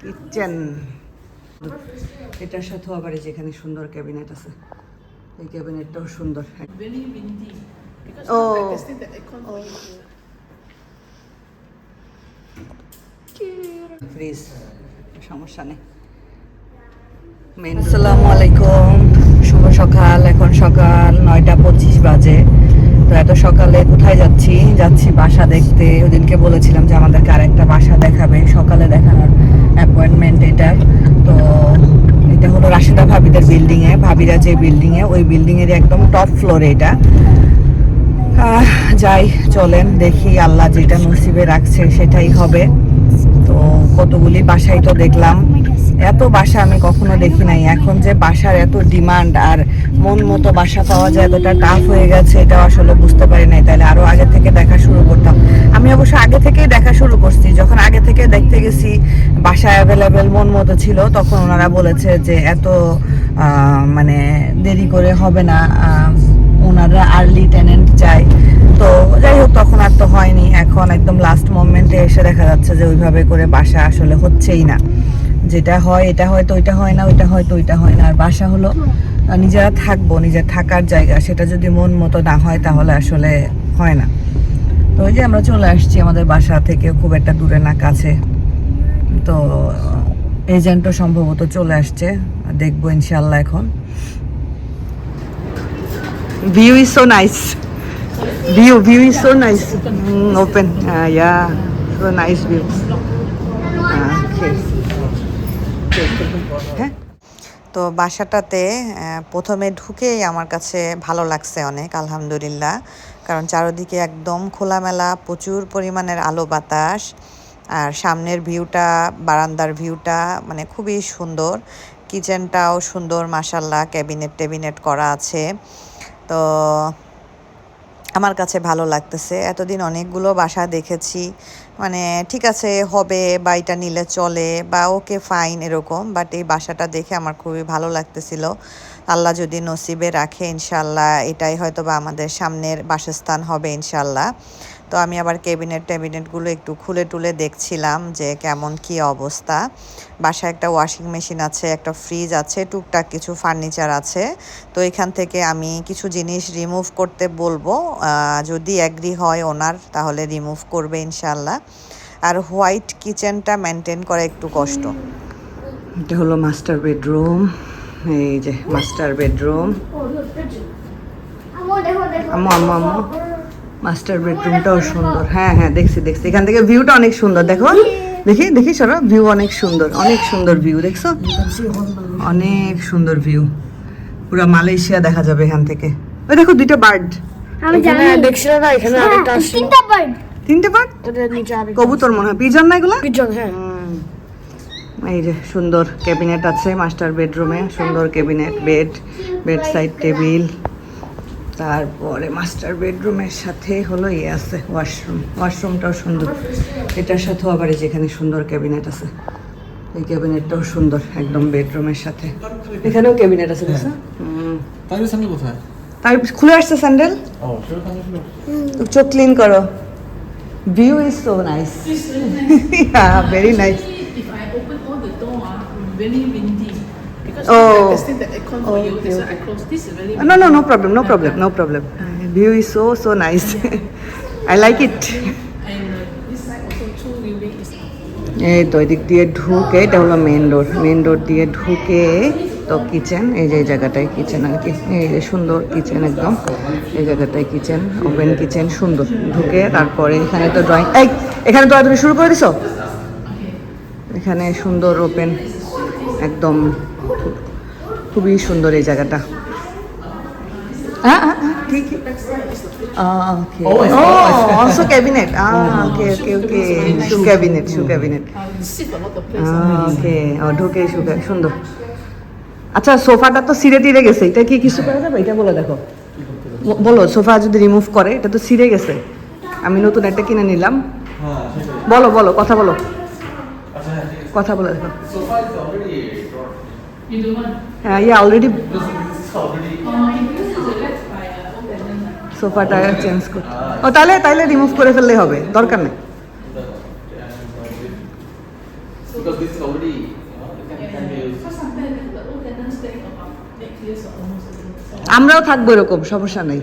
Kitchen. এটার সাথেও আবার এই যেখানে সুন্দর ক্যাবিনেট আছে। এই ক্যাবিনেটটাও সুন্দর। You. ফ্রিজ সমস্যা নেই। আসসালামু আলাইকুম। শুভ সকাল। এখন সকাল নয়টা পঁচিশ বাজে। তো এত সকালে কোথায় যাচ্ছি? যাচ্ছি বাসা দেখতে। ওদিনকে বলেছিলাম যে আমাদেরকে আরেকটা বাসা দেখাবে। সকালে দেখানোর এটার তো এটা হলো রাশিদা ভাবিদের বিল্ডিং এ, ভাবিরা যে বিল্ডিং এ, ওই বিল্ডিং এর একদম টপ ফ্লোরে এটা। যাই, চলেন, দেখি আল্লাহ যেটা নসিবে রাখছে সেটাই হবে। তো কতগুলি বাসাই তো দেখলাম। এত বাসা আমি কখনো দেখি নাই। এখন যে বাসার এত ডিমান্ড আর মন মতো বাসা পাওয়া যায়, এতটা টাফ হয়ে গেছে এটা আসলে বুঝতে পারি নাই। তাহলে আরও আগে থেকে দেখা শুরু করতাম। আমি অবশ্য আগে থেকেই দেখা শুরু করছি। যখন আগে থেকে দেখতে গেছি বাসা অ্যাভেলেবেল মন মতো ছিল, তখন ওনারা বলেছে যে এত মানে দেরি করে হবে না। ওনারা আর্লি টেনেন্ট চায়। তো যাই হোক, তখন আর তো হয়নি। এখন একদম লাস্ট মোমেন্টে এসে দেখা যাচ্ছে যে ওইভাবে করে বাসা আসলে হচ্ছেই না। যেটা হয় এটা হয়তো ওইটা হয় না ওইটা হয়তো ওইটা হয় না। আর বাসা হলো নিজেরা থাকব নিজের থাকার জায়গা। সেটা যদি মন মতো না হয় তাহলে আসলে হয় না। তো ওই যে আমরা চলে আসছি আমাদের বাসা থেকে খুব একটা দূরে না কাছে। তো এজেন্টও সম্ভবত চলে আসছে। দেখব ইনশাল্লাহ এখন। View is so nice view view is so nice mm, yeah so nice Ah, okay হ্যাঁ? তো বাসাটাতে প্রথমে ঢুকেই আমার কাছে ভালো লাগছে অনেক, আলহামদুলিল্লাহ। কারণ চারদিকে একদম খোলামেলা, প্রচুর পরিমাণের আলো বাতাস। আর সামনের ভিউটা, বারান্দার ভিউটা মানে খুবই সুন্দর। কিচেনটাও সুন্দর মাসাল্লাহ ক্যাবিনেট টেবিনেট করা আছে। তো আমার কাছে ভালো লাগতেছে। এতদিন অনেকগুলো বাসা দেখেছি। মানে ঠিক আছে, হবে বা এটা নিলে চলে বা ওকে ফাইন এরকম বাট এই বাসাটা দেখে আমার খুবই ভালো লাগতেছিল। আল্লাহ যদি নসিবে রাখে ইনশাল্লাহ এটাই হয়তো বা আমাদের সামনের বাসস্থান হবে ইনশাল্লাহ তো আমি আবার ক্যাবিনেট ট্যাবিনেটগুলো একটু খুলে টুলে দেখছিলাম যে কেমন কি অবস্থা। বাসায় একটা ওয়াশিং মেশিন আছে একটা ফ্রিজ আছে টুকটাক কিছু ফার্নিচার আছে। তো এখান থেকে আমি কিছু জিনিস রিমুভ করতে বলব। যদি অ্যাগ্রি হয় ওনার তাহলে রিমুভ করবে ইনশাল্লাহ আর হোয়াইট কিচেনটা মেনটেন করা একটু কষ্ট। এটা হলো মাস্টার বেডরুম এই যে মাস্টার বেডরুম। আম্মু আম্মু আম্মু। মাস্টার বেডরুমটাও সুন্দর। হ্যাঁ হ্যাঁ দেখছি দেখছি। এখান থেকে ভিউটা অনেক সুন্দর। দেখো দেখি দেখি সরো ভিউ অনেক সুন্দর অনেক সুন্দর ভিউ দেখছ? অনেক সুন্দর ভিউ পুরো মালয়েশিয়া দেখা যাবে এখান থেকে। ওই দেখো দুইটা বার্ড আমি জানি। দেখছিল না এখানে আরেকটা আসছিল তিনটা বার্ড তিনটে বার্ড নিচে আরেকটা কবুতর মনে হয়। পিজন না এগুলা? পিজন হ্যাঁ। এই যে সুন্দর ক্যাবিনেট আছে মাস্টার বেডরুমে সুন্দর cabinet bed bed side table তারপরে মাস্টার বেডরুমের সাথে হলো ইয়ে আছে ওয়াশরুম ওয়াশরুমটাও সুন্দর। এটার সাথেও আবার যেখানে সুন্দর ক্যাবিনেট আছে। এই ক্যাবিনেটটাও সুন্দর একদম বেডরুমের সাথে। এখানেও ক্যাবিনেট আছে। তাই কোথায়? তাই খুলে আসছে স্যান্ডেল চোখ ক্লিন করো। View is so nice very nice Because Oh. like, testing the aircon for you, Okay, why I close. This is very No, no, no problem, no problem, no problem. Uh, View is so, so nice. I like it. Uh, এই তো এদিক দিয়ে ঢুকে এটা হলো main ডোর main ডোর দিয়ে ঢুকে তো কিচেন এই যে এই জায়গাটায় কিচেন আর কি এই যে সুন্দর কিচেন একদম এই জায়গাটায় কিচেন ওপেন কিচেন সুন্দর ঢুকে তারপরে এখানে তো ড্রয়িং এই এখানে তো তুমি শুরু করে দিছো এখানে সুন্দর ওপেন একদম খুবই সুন্দর এই জায়গাটা। হ্যাঁ হ্যাঁ হ্যাঁ, ঠিক Ah, okay. Oh, also cabinet. Ah, okay, okay, okay. Shoe cabinet, shoe cabinet. uh, save a lot of place. Ah, okay. ও ঢুকে শুকে সুন্দর। আচ্ছা সোফাটা তো সিরে টিরে গেছে। এটা কি কিছু করা যাবে? এটা বলে দেখো। বলো সোফা যদি রিমুভ করে এটা তো সিরে গেছে। আমি নতুন একটা কিনে নিলাম। হ্যাঁ বলো বলো কথা বলো। আচ্ছা হ্যাঁ কথা বলে দেখো। Sofa is already You don't want. হ্যাঁ ইয়ে already this is already Uh, if this is uh, old tenant, সোফাটা চেঞ্জ করতে ও তাহলে তাহলে রিমুভ করে ফেললে হবে দরকার নেই this already, আমরাও থাকব এরকম সমস্যা নেই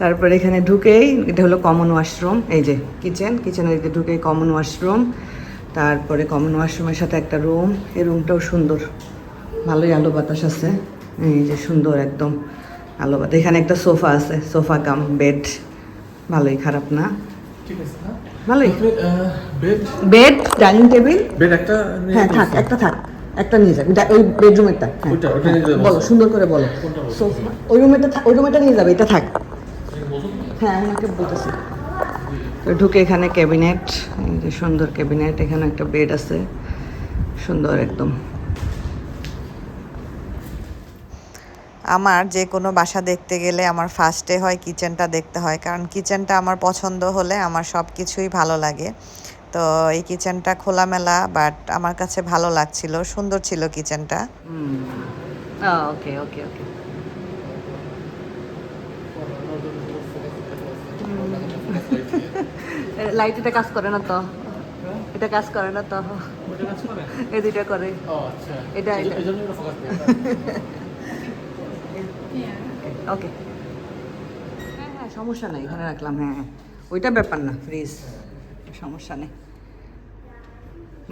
তারপরে এখানে ঢুকেই এটা হলো কমন ওয়াশরুম এই যে কিচেন কিচেনের দিকে ঢুকেই কমন ওয়াশরুম তারপরে কমন ওয়াশরুমের সাথে একটা রুম। এই রুমটাও সুন্দর। ভালোই আলো বাতাস আছে। এই যে সুন্দর একদম আলো বাতাস। এখানে একটা সোফা আছে সোফা কাম বেড। ভালোই খারাপ না। না ভালোই। Bed dining table. বেড একটা হ্যাঁ থাক একটা থাক। একটা নিয়ে যাবে। ওই বেডরুমেরটা। হ্যাঁ। বলো সুন্দর করে বলো। সোফা ওই রুমেরটা ওই রুমেরটা নিয়ে যাবে এটা থাক? হ্যাঁ আমি বলতেছি। তো ঢুকে এখানে ক্যাবিনেট এই যে সুন্দর ক্যাবিনেট এখানে একটা বেড আছে সুন্দর একদম। আমার যে কোনো বাসা দেখতে গেলে আমার ফার্স্টে হয় কিচেনটা দেখতে হয় কারণ কিচেনটা আমার পছন্দ হলে আমার সব কিছুই ভালো লাগে। তো এই কিচেনটা খোলামেলা বাট আমার কাছে ভালো লাগছিল সুন্দর ছিল কিচেনটা ওকে ওকে ওকে লাইট এটা কাজ করে না তো। এটা কাজ করে না তো। এই দুইটা করে। আচ্ছা। এটা-. ওকে হ্যাঁ হ্যাঁ সমস্যা নেই। এখানে রাখলাম হ্যাঁ হ্যাঁ। ওইটা ব্যাপার না ফ্রিজ সমস্যা নেই।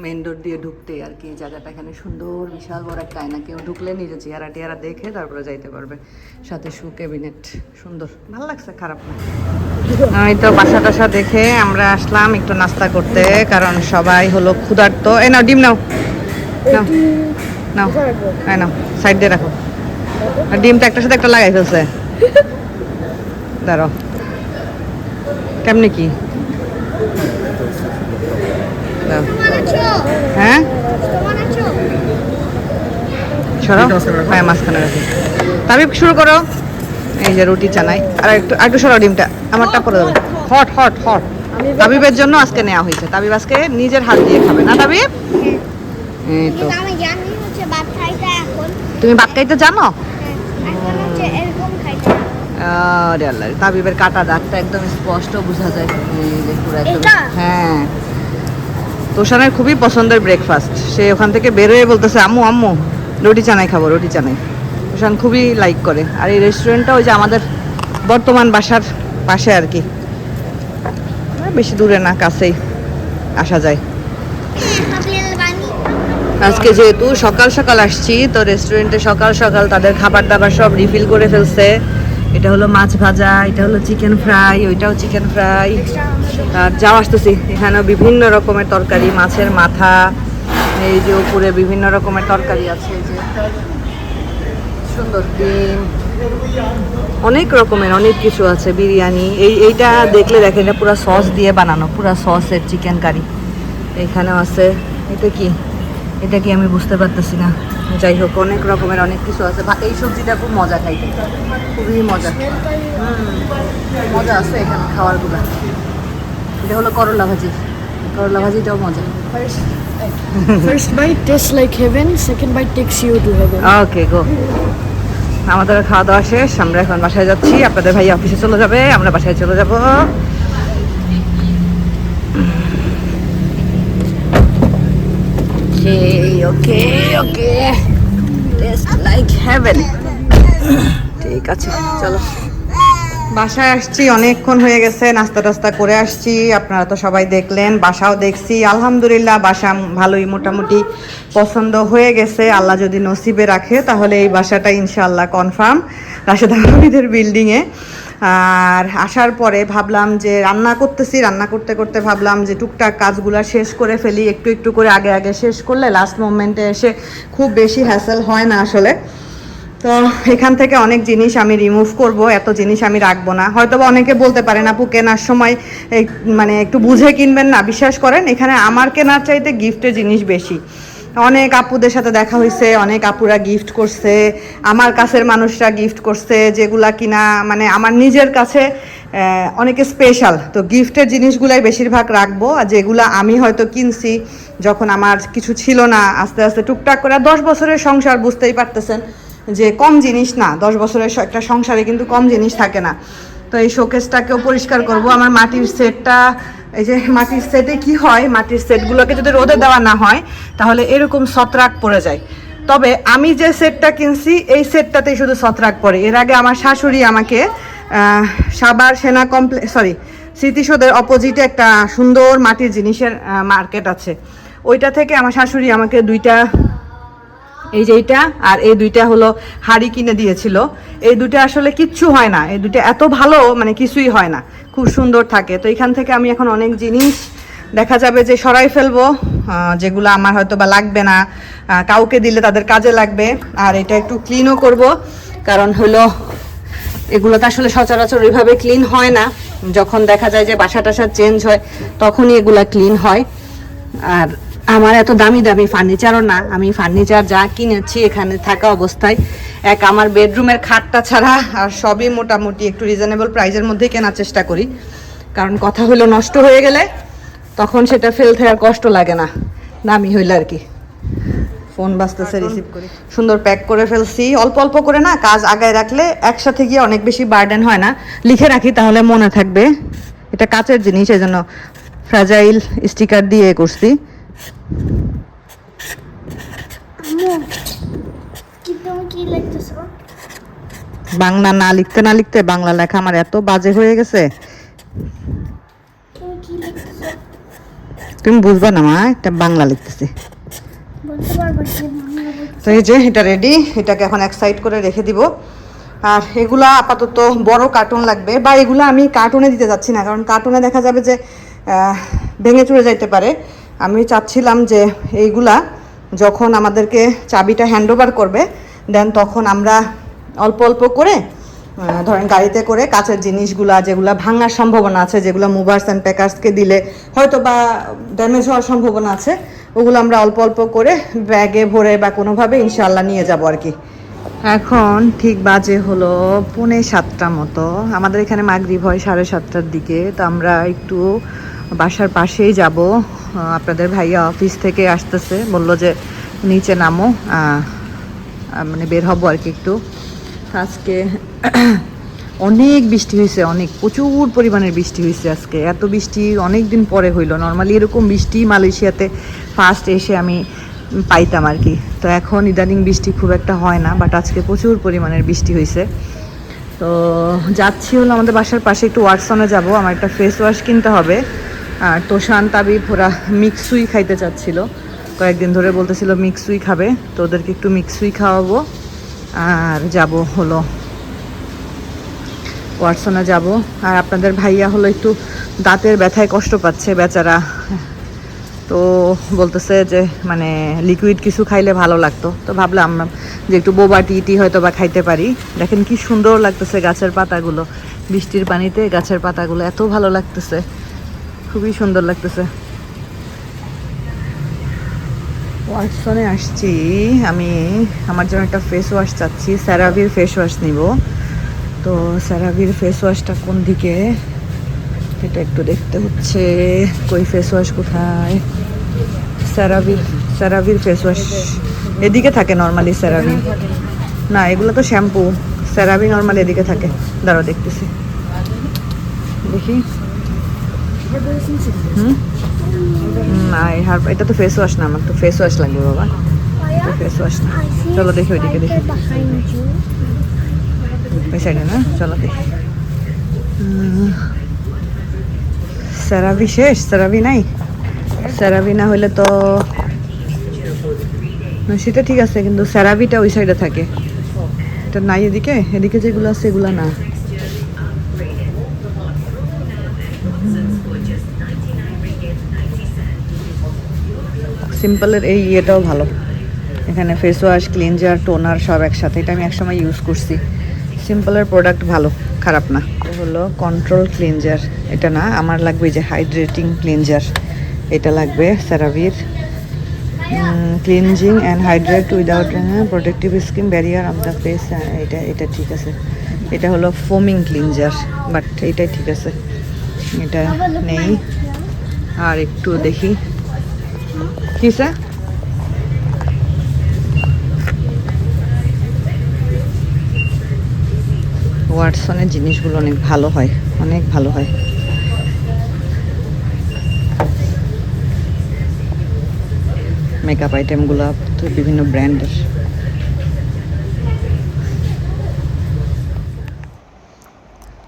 মেন ডোর দিয়ে ঢুকতে আর কি জায়গাটা এখানে সুন্দর, বিশাল বড় একটা আয়না। কেউ ঢুকলে নিজে চেহারা টেহারা দেখে তারপরে যাইতে পারবে। সাথে শু ক্যাবিনেট সুন্দর। ভালো লাগছে, খারাপ না। এই তো বাসা টাসা দেখে আমরা আসলাম একটু নাস্তা করতে, কারণ সবাই হলো ক্ষুধার্ত। এই নাও, ডিম নাও। নাও নাও হ্যাঁ নাও সাইড দিয়ে রাখো। ডিমটা একটার সাথে একটা লাগাই ফেলছে। দাঁড়াও। কেমনি কি। হ্যাঁ? সরো। হ্যাঁ মাঝখানে রাখি। তাবিব শুরু করো। এই যে রুটি চানাই। আর একটু আর একটু সরো ডিমটা। আমারটা করে দেবো। Hot hot hot. তাবিবের জন্য আজকে নেওয়া হয়েছে। তাবিব আজকে নিজের হাত দিয়ে খাবে। না তাবিব? এই তো। কিন্তু আমি জানি হচ্ছে ভাত খাইতে এখন তুমি ভাত খাইতে জানো হ্যাঁ, তাবিবের কাটা দাগটা একদম স্পষ্ট বোঝা যায়। পুরো হ্যাঁ। তোষানের খুবই পছন্দের ব্রেকফাস্ট সে ওখান থেকে বেরোয় বলতেছে, আম্মু আম্মু, রুটি চানাই খাব, রুটি চানাই। তোষান খুবই লাইক করে। আর এই রেস্টুরেন্টটা ওই যে আমাদের বর্তমান বাসার পাশে আর কি। বেশি দূরে না, কাছেই আসা যায়। আজকে যেহেতু সকাল সকাল আসছি, তো রেস্টুরেন্টে সকাল সকাল তাদের খাবার দাবার সব রিফিল করে ফেলছে। এটা হলো মাছ ভাজা, এটা হলো চিকেন ফ্রাই ওইটাও চিকেন ফ্রাই যাও আসতেছি। এখানেও বিভিন্ন রকমের তরকারি, মাছের মাথা, এই যে উপরে বিভিন্ন রকমের তরকারি আছে যে সুন্দর ডিম। অনেক রকমের, অনেক কিছু আছে, বিরিয়ানি। এই, এইটা দেখলে দেখেন, এটা পুরো সস দিয়ে বানানো, পুরো সসের চিকেন কারি। এখানেও আছে, এটা কি? এটা কি আমি বুঝতে পারতেছি না। যাই হোক, অনেক রকমের অনেক কিছু আছে। এই সবজিটা খুব মজা খাইতে। খুবই মজা। মজা আছে এখানে খাবারগুলো এটা হলো করলা ভাজি। করলা ভাজিটাও মজা। First bite tastes like heaven, second bite takes you to heaven. Okay go আমাদের খাওয়া দাওয়া শেষ আমরা এখন বাসায় যাচ্ছি। আপনাদের ভাই অফিসে চলে যাবে আমরা বাসায় চলে যাব। Okay okay taste like heaven ঠিক আছে চলো। বাসায় আসছি, অনেকক্ষণ হয়ে গেছে, নাস্তা টাস্তা করে আসছি, আপনারা তো সবাই দেখলেন, বাসাও দেখছি, আলহামদুলিল্লাহ বাসা ভালোই মোটামুটি পছন্দ হয়ে গেছে, আল্লাহ যদি নসিবে রাখে, তাহলে এই বাসাটা ইনশাআল্লাহ কনফার্ম রাশেদ বিল্ডিংয়ে আর আসার পরে ভাবলাম যে রান্না করতেছি, রান্না করতে করতে ভাবলাম যে টুকটাক কাজগুলো শেষ করে ফেলি, একটু একটু করে আগে আগে শেষ করলে লাস্ট মোমেন্টে এসে খুব বেশি হ্যাসেল হয় না আসলে। তো এখান থেকে অনেক জিনিস আমি রিমুভ করব, এত জিনিস আমি রাখব না। হয়তো বা অনেকে বলতে পারেন আপু, কেনার সময় মানে একটু বুঝে কিনবেন না, বিশ্বাস করেন, এখানে আমার কেনার চাইতে গিফটের জিনিস বেশি। অনেক আপুদের সাথে দেখা হয়েছে অনেক আপুরা গিফট করছে, আমার কাছের মানুষরা গিফট করছে, যেগুলা কিনা মানে আমার নিজের কাছে অনেকে স্পেশাল তো গিফটের জিনিসগুলাই বেশিরভাগ রাখব, আর যেগুলো আমি হয়তো কিনছি, যখন আমার কিছু ছিল না, আস্তে আস্তে টুকটাক করে দশ বছরের সংসার বুঝতেই পারতেছেন। যে কম জিনিস না, দশ বছরের একটা সংসারে কিন্তু কম জিনিস থাকে না। তো এই শোকেসটাকেও পরিষ্কার করব। আমার মাটির সেটটা, এই যে মাটির সেটে কি হয়, মাটির সেটগুলোকে যদি রোদে দেওয়া না হয়, তাহলে এরকম ছত্রাক পড়ে যায়। তবে আমি যে সেটটা কিনছি, এই সেটটাতেই শুধু ছত্রাক পড়ে। এর আগে আমার শাশুড়ি আমাকে সাবার সেনা কমপ্লে সরি স্মৃতিসৌধের অপোজিটে একটা সুন্দর মাটির জিনিসের মার্কেট আছে। ওইটা থেকে আমার শাশুড়ি আমাকে দুইটা এই যে এইটা আর এই দুইটা হলো হাড়ি কিনে দিয়েছিল। এই দুইটা আসলে কিচ্ছু হয় না। এই দুইটা এত ভালো মানে কিছুই হয় না। খুব সুন্দর থাকে। তো এখান থেকে আমি এখন অনেক জিনিস দেখা যাবে যে সরাই ফেলব যেগুলো আমার হয়তো বা লাগবে না। কাউকে দিলে তাদের কাজে লাগবে। আর এটা একটু ক্লিনও করব। কারণ হলো এগুলো তো আসলে সচরাচর ওইভাবে ক্লিন হয় না। যখন দেখা যায় যে বাসা টাসা চেঞ্জ হয়, তখনই এগুলা ক্লিন হয়। আর আমার এত দামি দামি ফার্নিচারও না। আমি ফার্নিচার যা কিনেছি এখানে থাকা অবস্থায় এক আমার বেডরুমের খাটটা ছাড়া আর সবই মোটামুটি একটু রিজনেবল প্রাইজের মধ্যে কেনার চেষ্টা করি। কারণ কথা হলো নষ্ট হয়ে গেলে তখন সেটা ফেলতে আর কষ্ট লাগে না। দামি হইলে আর কি। ফোন বাজতেছে রিসিভ করি। সুন্দর প্যাক করে ফেলছি। অল্প অল্প করে না কাজ আগায় রাখলে একসাথে গিয়ে অনেক বেশি বার্ডেন হয় না। লিখে রাখি তাহলে মনে থাকবে। এটা কাচের জিনিস এই জন্য ফ্রাজাইল স্টিকার দিয়ে করছি। বাংলা না লিখতে না লিখতে বাংলা লেখা আমার এত বাজে হয়ে গেছে। তুমি বুঝবা না, মা এটা বাংলা লিখতেছি। তো এই যে, এটা রেডি এটাকে এখন এক সাইড করে রেখে দিব। আর এগুলা আপাতত বড় কার্টুন লাগবে, বা এগুলা আমি কার্টুনে দিতে যাচ্ছি না, কারণ কার্টুনে দেখা যাবে যে ভেঙে চুরে যাইতে পারে। আমি চাচ্ছিলাম যে এইগুলা যখন আমাদেরকে চাবিটা হ্যান্ড ওভার করবে দেন তখন আমরা অল্প অল্প করে ধরেন গাড়িতে করে কাছের জিনিসগুলা যেগুলা ভাঙার সম্ভাবনা আছে, যেগুলো মুভার্স অ্যান্ড প্যাকার্সকে দিলে হয়তো বা ড্যামেজ হওয়ার সম্ভাবনা আছে, ওগুলো আমরা অল্প অল্প করে ব্যাগে ভরে বা কোনোভাবে ইনশাল্লাহ নিয়ে যাব আর কি। এখন ঠিক বাজে হলো পৌনে সাতটা মতো। আমাদের এখানে মাগরিব হয় সাড়ে সাতটার দিকে, তো আমরা একটু বাসার পাশেই যাব। আপনাদের ভাইয়া অফিস থেকে আসতেছে। বলল যে নিচে নামো। মানে বের হব আর কি একটু। আজকে অনেক বৃষ্টি হয়েছে, অনেক। প্রচুর পরিমাণের বৃষ্টি হয়েছে আজকে। এত বৃষ্টি অনেক দিন পরে হইল। নর্মালি এরকম বৃষ্টি মালয়েশিয়াতে ফার্স্ট এসে আমি পাইতাম আর কি। তো এখন ইদানিং বৃষ্টি খুব একটা হয় না বাট আজকে প্রচুর পরিমাণের বৃষ্টি হয়েছে। তো যাচ্ছি হলো আমাদের বাসার পাশে একটু ওয়াটসনে যাব। আমার একটা ফেস ওয়াশ কিনতে হবে। আর তোষান তাবিব, ওরা মিক্সুই খাইতে চাচ্ছিল। কয়েকদিন ধরে বলতেছিল মিক্সুই খাবে, তো ওদেরকে একটু মিক্সুই খাওয়াবো। আর যাব হলো ওয়াটসনে যাব। আর আপনাদের ভাইয়া হলো একটু দাঁতের ব্যথায় কষ্ট পাচ্ছে বেচারা। তো বলতেছে যে মানে লিকুইড কিছু খাইলে ভালো লাগতো। তো ভাবলাম যে একটু বোবা টি টি হয়তো বা খাইতে পারি। দেখেন কি সুন্দর লাগতেছে গাছের পাতাগুলো। বৃষ্টির পানিতে গাছের পাতাগুলো এত ভালো লাগতেছে। খুবই সুন্দর লাগতেছে। ওয়াটসনে আসছি। আমি আমার জন্য একটা ফেস ওয়াশ চাচ্ছি। স্যারাভির ফেস ওয়াশ নিব। তো স্যারাভির ফেস ওয়াশটা কোন দিকে? এটা একটু দেখতে হচ্ছে। কই ফেস ওয়াশ কোথায়? স্যারাভির স্যারাভির ফেস ওয়াশ এদিকে থাকে নর্মালি স্যারাভি না, এগুলো তো শ্যাম্পু স্যারাভি নর্মালি এদিকে থাকে। দাঁড়াও, দেখতেছি। দেখি। না এটা তো ফেস ওয়াশ না আমার, তো ফেস ওয়াশ লাগবে বাবা। ফেস ওয়াশ না। চলো দেখি ওইদিকে দেখি। ওই সাইডে না? চলো দেখি। স্যারাভি শেষ? স্যারাভি নাই? স্যারাভি না হলে তো সেটা ঠিক আছে, কিন্তু স্যারাভিটা ওই সাইডে থাকে। এটা নাই এদিকে? এদিকে যেগুলো আছে, এগুলো না। সিম্পলের এই ইয়েটাও ভালো। এখানে ফেস ওয়াশ ক্লিনজার টোনার সব একসাথে। এটা আমি একসময় ইউজ করছি। সিম্পলের প্রোডাক্ট ভালো, খারাপ না। হলো কন্ট্রোল ক্লিনজার এটা না, আমার লাগবে যে হাইড্রেটিং ক্লিনজার এটা লাগবে স্যারাভির cleansing and hydrate without protective skin barrier of the face এটা এটা ঠিক আছে। এটা হলো ফোমিং ক্লিনজার বাট এটাই ঠিক আছে। এটা নেই। আর একটু দেখি। স্যার ওয়াটসনের জিনিসগুলো অনেক ভালো হয়, অনেক ভালো হয়। মেকআপ আইটেমগুলো তো বিভিন্ন ব্র্যান্ডের।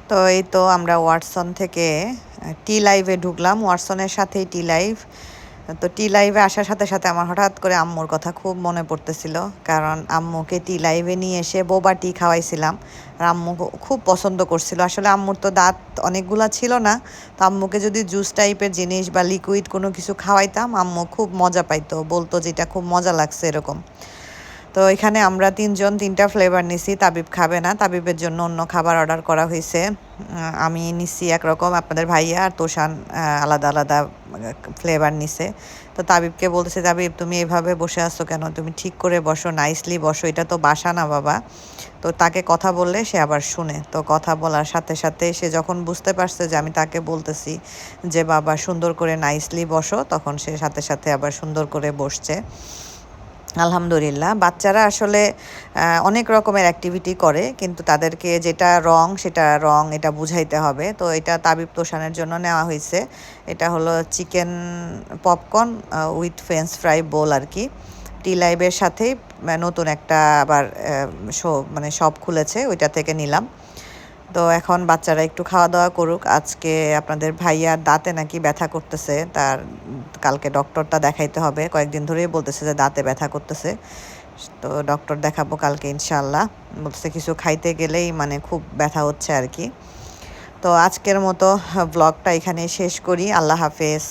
তো এই তো আমরা ওয়াটসন থেকে টি লাইভে ঢুকলাম, ওয়াটসনের সাথেই টি লাইভ। তো টি লাইভে আসার সাথে সাথে আমার হঠাৎ করে আম্মুর কথা খুব মনে পড়তেছিল। কারণ আম্মুকে টি লাইভে নিয়ে এসে বোবা টি খাওয়াইছিলাম। আর আম্মু খুব পছন্দ করছিল। আসলে আম্মুর তো দাঁত অনেকগুলা ছিল না। তো আম্মুকে যদি জুস টাইপের জিনিস বা লিকুইড কোনো কিছু খাওয়াইতাম, আম্মু খুব মজা পাইতো। বলতো যেটা খুব মজা লাগছে এরকম। তো এখানে আমরা তিনজন, তিনটা ফ্লেভার নিছি। তাবিব খাবে না। তাবিবের জন্য অন্য খাবার অর্ডার করা হয়েছে আমি নিছি একরকম। আপনাদের ভাইয়া আর তোষান আলাদা আলাদা ফ্লেভার নিছে। তো তাবিবকে বলতেছে, তাবিব, তুমি এভাবে বসে আছো কেন? তুমি ঠিক করে বসো নাইসলি বসো। এটা তো বাসা না, বাবা। তো তাকে কথা বললে সে আবার শুনে। তো কথা বলার সাথে সাথে সে যখন বুঝতে পারছে যে আমি তাকে বলতেছি যে, বাবা, সুন্দর করে নাইসলি বসো, তখন সে সাথে সাথে আবার সুন্দর করে বসছে। আলহামদুলিল্লাহ। বাচ্চারা আসলে অনেক রকমের অ্যাক্টিভিটি করে, কিন্তু তাদেরকে যেটা রং, সেটা রং, এটা বুঝাইতে হবে। তো এটা তাবিব তোষানের জন্য নেওয়া হয়েছে এটা হলো chicken popcorn with french fry bowl আর কি। টি লাইভের সাথেই নতুন একটা আবার শো মানে শপ খুলেছে, ওইটা থেকে নিলাম। তো এখন বাচ্চারা একটু খাওয়া দাওয়া করুক। আজকে আপনাদের ভাইয়ার দাঁতে নাকি ব্যথা করতেছে, তার কালকে ডক্টরটা দেখাইতে হবে। কয়েকদিন ধরেই বলতেছে যে দাঁতে ব্যথা করতেছে। তো ডক্টর দেখাবো কালকে ইনশাল্লাহ বলতেছে কিছু খাইতে গেলেই মানে খুব ব্যথা হচ্ছে আর কি। তো আজকের মতো ব্লগটা এখানে শেষ করি। আল্লাহ হাফেজ।